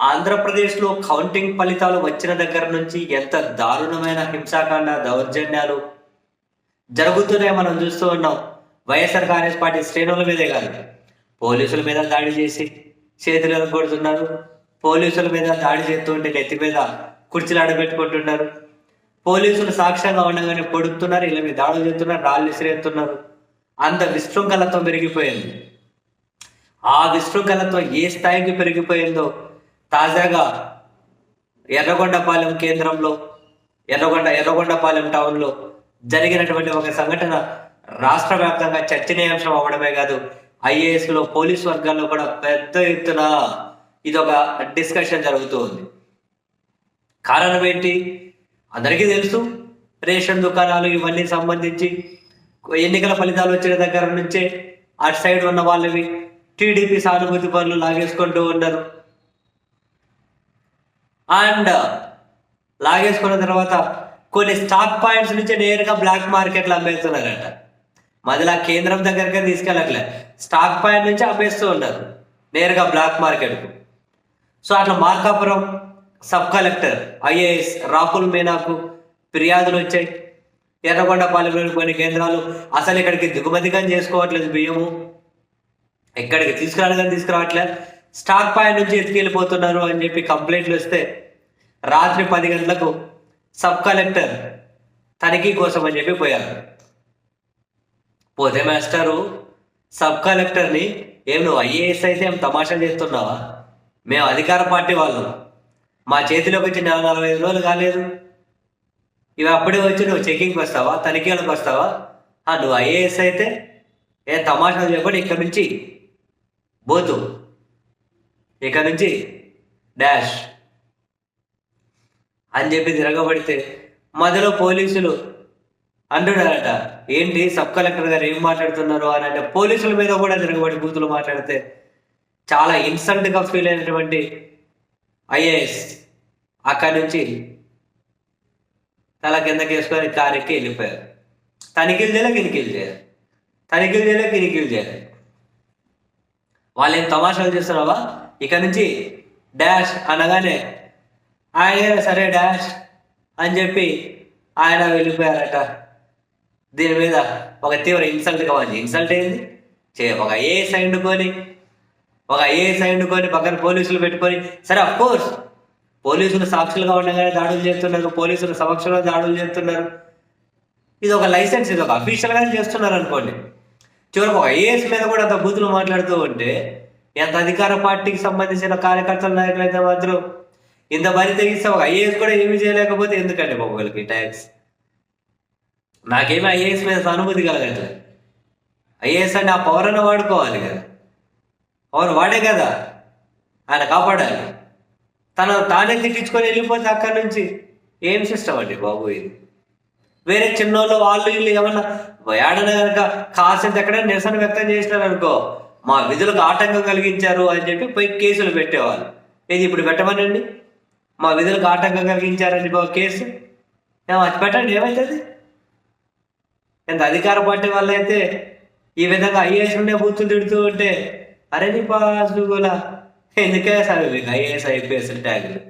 ఆంధ్రప్రదేశ్లో కౌంటింగ్ ఫలితాలు వచ్చిన దగ్గర నుంచి ఎంత దారుణమైన హింసాకాండ దౌర్జన్యాలు జరుగుతున్నాయి మనం చూస్తూ ఉన్నాం. వైఎస్ఆర్ కాంగ్రెస్ పార్టీ శ్రేణుల మీదే కాదు. పోలీసుల మీద దాడి చేసి చేతులు కొడుతున్నారు పోలీసుల మీద దాడి చేస్తుంటే నెత్తి మీద కుర్చీలు అడబెట్టుకుంటున్నారు పోలీసులు సాక్ష్యంగా ఉండగానే పొడుతున్నారు ఇలా మీద దాడులు చేస్తున్నారు రాళ్ళు విసిరేస్తున్నారు. అంత విశృంఖలతో పెరిగిపోయింది. ఆ విశృంఖలత్వం ఏ స్థాయికి పెరిగిపోయిందో తాజాగా ఎర్రగొండపాలెం కేంద్రంలో ఎర్రగొండ ఎర్రగొండపాలెం టౌన్లో జరిగినటువంటి ఒక సంఘటన రాష్ట్ర వ్యాప్తంగా చర్చనీయాంశం అవ్వడమే కాదు ఐఏఎస్లో పోలీస్ వర్గాల్లో కూడా పెద్ద ఎత్తున ఇది ఒక డిస్కషన్ జరుగుతూ ఉంది. కారణం ఏంటి? అందరికీ తెలుసు రేషన్ దుకాణాలు ఇవన్నీ సంబంధించి ఎన్నికల ఫలితాలు వచ్చిన దగ్గర నుంచే అటు సైడ్ ఉన్న వాళ్ళవి టీడీపీ సానుభూతి పనులు లాగేసుకుంటూ ఉన్నారు. అండ్ లాగేసుకున్న తర్వాత కొన్ని స్టాక్ పాయింట్స్ నుంచి నేరుగా బ్లాక్ మార్కెట్లో అమ్మేస్తున్నారట. మధ్యలో కేంద్రం దగ్గరకే తీసుకెళ్ళట్లే. స్టాక్ పాయింట్ నుంచి అమ్మేస్తూ ఉన్నారు. నేరుగా బ్లాక్ మార్కెట్కు సో అట్లా Markapuram sub collector IAS Rahul మీనాకు ఫిర్యాదులు వచ్చాయి. ఎర్రగొండపాలెంలోని కొన్ని కేంద్రాలు అసలు ఇక్కడికి దిగుమతిగా చేసుకోవట్లేదు బియ్యము. ఎక్కడికి తీసుకురాలేదని తీసుకురావట్లే. స్టాక్ పాయింట్ నుంచి ఎత్తుకెళ్ళిపోతున్నారు అని చెప్పి కంప్లైంట్లు వస్తే రాత్రి పది గంటలకు సబ్ కలెక్టర్ తనిఖీ కోసం అని చెప్పి పోయారు. పోతే మాస్టరు సబ్ కలెక్టర్ని ఏం నువ్వు ఐఏఎస్ అయితే ఏం తమాషా చేస్తున్నావా? మేము అధికార పార్టీ వాళ్ళు. మా చేతిలోకి వచ్చి నెల నలభై ఐదు రోజులు కాలేదు. ఇవి అప్పుడే వచ్చి నువ్వు చెకింగ్కి వస్తావా? తనిఖీలకు వస్తావా? ఆ, నువ్వు ఐఏఎస్ అయితే ఏ తమాషా చెప్పండి ఇక్కడ నుంచి బోతు ఇక నుంచి డాష్. అని చెప్పి తిరగబడితే మధ్యలో పోలీసులు అంటున్నారట ఏంటి సబ్ కలెక్టర్ గారు ఏం మాట్లాడుతున్నారు? అని అంటే పోలీసుల మీద కూడా తిరగబడి బూతులు మాట్లాడితే చాలా ఇన్సల్ట్గా ఫీల్ అయినటువంటి ఐఏఎస్ అక్కడి నుంచి తల కిందకి వేసుకొని కారెక్కి వెళ్ళిపోయారు. తనిఖీలు చేయలే కినికీలు చేయాలి. తనిఖీలు చేయలే కినికీలు చేయాలి. వాళ్ళు ఏం తమాషాలు చేస్తున్నావా ఇక నుంచి డాష్ అనగానే ఆయన సరే డాష్ అని చెప్పి ఆయన వెళ్ళిపోయారట. దీని మీద ఒక తీవ్ర ఇన్సల్ట్ కావాలి ఇన్సల్ట్ ఏంది? చే ఒక ఏ సైండ్ కొని ఒక ఏ సైండ్ కొని పక్కన పోలీసులు పెట్టుకొని సరే అఫ్ కోర్స్ పోలీసులు సాక్షులుగా ఉండగానే దాడులు చేస్తున్నారు పోలీసులు సమక్షంలో దాడులు చేస్తున్నారు. ఇది ఒక లైసెన్స్ ఇది ఒక అఫీషియల్గానే చేస్తున్నారు అనుకోండి. చివరికి ఒక ఐఏఎస్ మీద కూడా అంత బూతులు మాట్లాడుతూ ఉంటే ఎంత అధికార పార్టీకి సంబంధించిన కార్యకర్తల నాయకులు అయితే మాత్రం ఇంత బరి తెగిస్తే ఒక ఐఏఎస్ కూడా ఏమీ చేయలేకపోతే ఎందుకండి బాబు వాళ్ళకి ట్యాక్స్ నాకేమీ ఐఏఎస్ మీద సానుభూతి కలగట్లేదు ఐఏఎస్ అంటే ఆ పవర్ అన్న వాడుకోవాలి కదా. పవర్ వాడే కదా. ఆయన కాపాడాలి. తన తానే తిట్టించుకొని వెళ్ళిపోతే అక్కడి నుంచి ఏం సిస్టమ్ అండి బాబు ఇది? వేరే చిన్నోళ్ళు వాళ్ళు వీళ్ళు ఏమన్నా ఏడన కనుక కాసేంత ఎక్కడ నిరసన వ్యక్తం చేసినారు అనుకో మా విధులకు ఆటంకం కలిగించారు అని చెప్పి పోయి కేసులు పెట్టేవాళ్ళు. ఇది ఇప్పుడు పెట్టమనండి? మా విధులకు ఆటంకం కలిగించారని బాబు కేసు? ఏమో అది పెట్టండి ఏమవుతుంది ఎంత అధికార పార్టీ వాళ్ళు అయితే ఈ విధంగా ఐఏఎస్ ఉండే బూతులు తిడుతూ ఉంటే అరే నీ పాస్ కూడా. ఎందుకే సార్ మీకు ఐఏఎస్ ఐపీఎస్ ట్యాగులు?